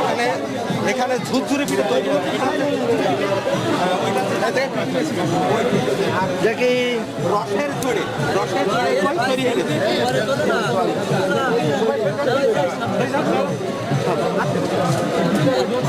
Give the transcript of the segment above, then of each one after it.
এখানে এখানে ঝুরঝুরি পিঠে তৈরি হচ্ছে দেখি রসের চড়ে রসের তৈরি হয়েছে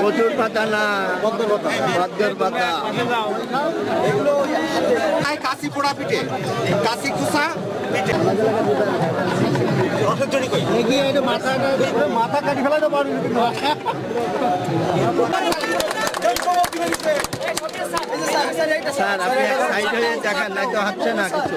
প্রচুর পাতা না। পদ্মের পাতা। কাশি পোড়া পিঠে। কাশি কুসা পিঠে। মাথা কাটি ফেলা তো পারবি স্যার আপনি সাইড হয়ে দেখান নাই তো হচ্ছে না কিছু।